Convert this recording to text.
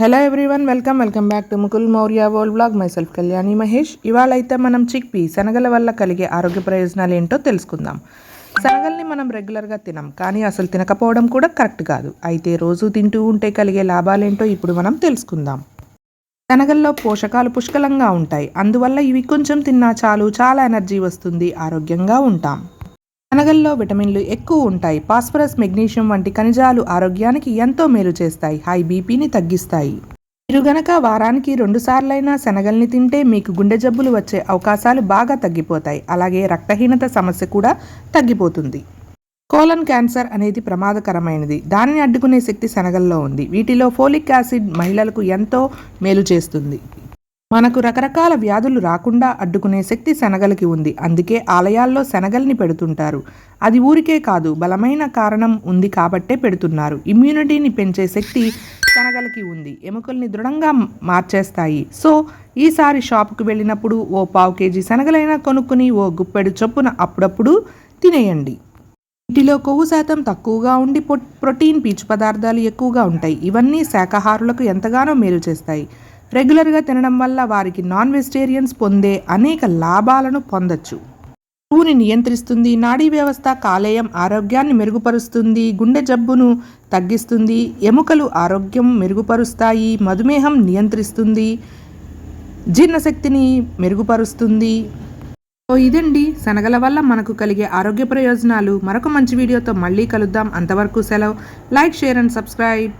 Hello everyone welcome welcome back to Mukul Maurya whole blog myself Kalyani Mahesh ఇవాళ అయితే మనం చిక్ P శనగల వల్ల కలిగే ఆరోగ్య ప్రయోజనాలు ఏంటో తెలుసుకుందాం. శనగల్ని మనం రెగ్యులర్గా తినం కానీ అసలు తినకపోవడం కూడా కరెక్ట్ కాదు. అయితే రోజు తింటూ ఉంటే కలిగే లాభాలేంటో ఇప్పుడు మనం తెలుసుకుందాం. శనగల్లో పోషకాలు పుష్కలంగా ఉంటాయి. అందువల్ల ఇవి కొంచెం తిన్నా చాలు చాలా ఎనర్జీ వస్తుంది ఆరోగ్యంగా ఉంటాం. శనగల్లో విటమిన్లు ఎక్కువ ఉంటాయి. ఫాస్ఫరస్ మెగ్నీషియం వంటి ఖనిజాలు ఆరోగ్యానికి ఎంతో మేలు చేస్తాయి. హై బీపీని తగ్గిస్తాయి. మీరు గనక వారానికి రెండుసార్లైనా శనగల్ని తింటే మీకు గుండె జబ్బులు వచ్చే అవకాశాలు బాగా తగ్గిపోతాయి. అలాగే రక్తహీనత సమస్య కూడా తగ్గిపోతుంది. కోలన్ క్యాన్సర్ అనేది ప్రమాదకరమైనది. దానిని అడ్డుకునే శక్తి శనగల్లో ఉంది. వీటిలో ఫోలిక్ యాసిడ్ మహిళలకు ఎంతో మేలు చేస్తుంది. మనకు రకరకాల వ్యాధులు రాకుండా అడ్డుకునే శక్తి శనగలకి ఉంది. అందుకే ఆలయాల్లో శనగల్ని పెడుతుంటారు. అది ఊరికే కాదు బలమైన కారణం ఉంది కాబట్టే పెడుతున్నారు. ఇమ్యూనిటీని పెంచే శక్తి శనగలకి ఉంది. ఎముకల్ని దృఢంగా మార్చేస్తాయి. సో ఈసారి షాపుకు వెళ్ళినప్పుడు ఓ పావు కేజీ శనగలైనా కొనుక్కుని ఓ గుప్పెడు చొప్పున అప్పుడప్పుడు తినేయండి. వీటిలో కొవ్వు శాతం తక్కువగా ఉండి ప్రోటీన్ పీచు పదార్థాలు ఎక్కువగా ఉంటాయి. ఇవన్నీ శాకాహారులకు ఎంతగానో మేలు చేస్తాయి. రెగ్యులర్గా తినడం వల్ల వారికి నాన్ వెజిటేరియన్స్ పొందే అనేక లాభాలను పొందొచ్చు. కొవ్వుని నియంత్రిస్తుంది నాడీ వ్యవస్థ కాలేయం ఆరోగ్యాన్ని మెరుగుపరుస్తుంది గుండె జబ్బును తగ్గిస్తుంది ఎముకలు ఆరోగ్యం మెరుగుపరుస్తాయి మధుమేహం నియంత్రిస్తుంది జీర్ణశక్తిని మెరుగుపరుస్తుంది. సో ఇదండి. శనగల వల్ల మనకు కలిగే ఆరోగ్య ప్రయోజనాలు. మరొక మంచి వీడియోతో మళ్ళీ కలుద్దాం. అంతవరకు సెలవు. Like share and subscribe.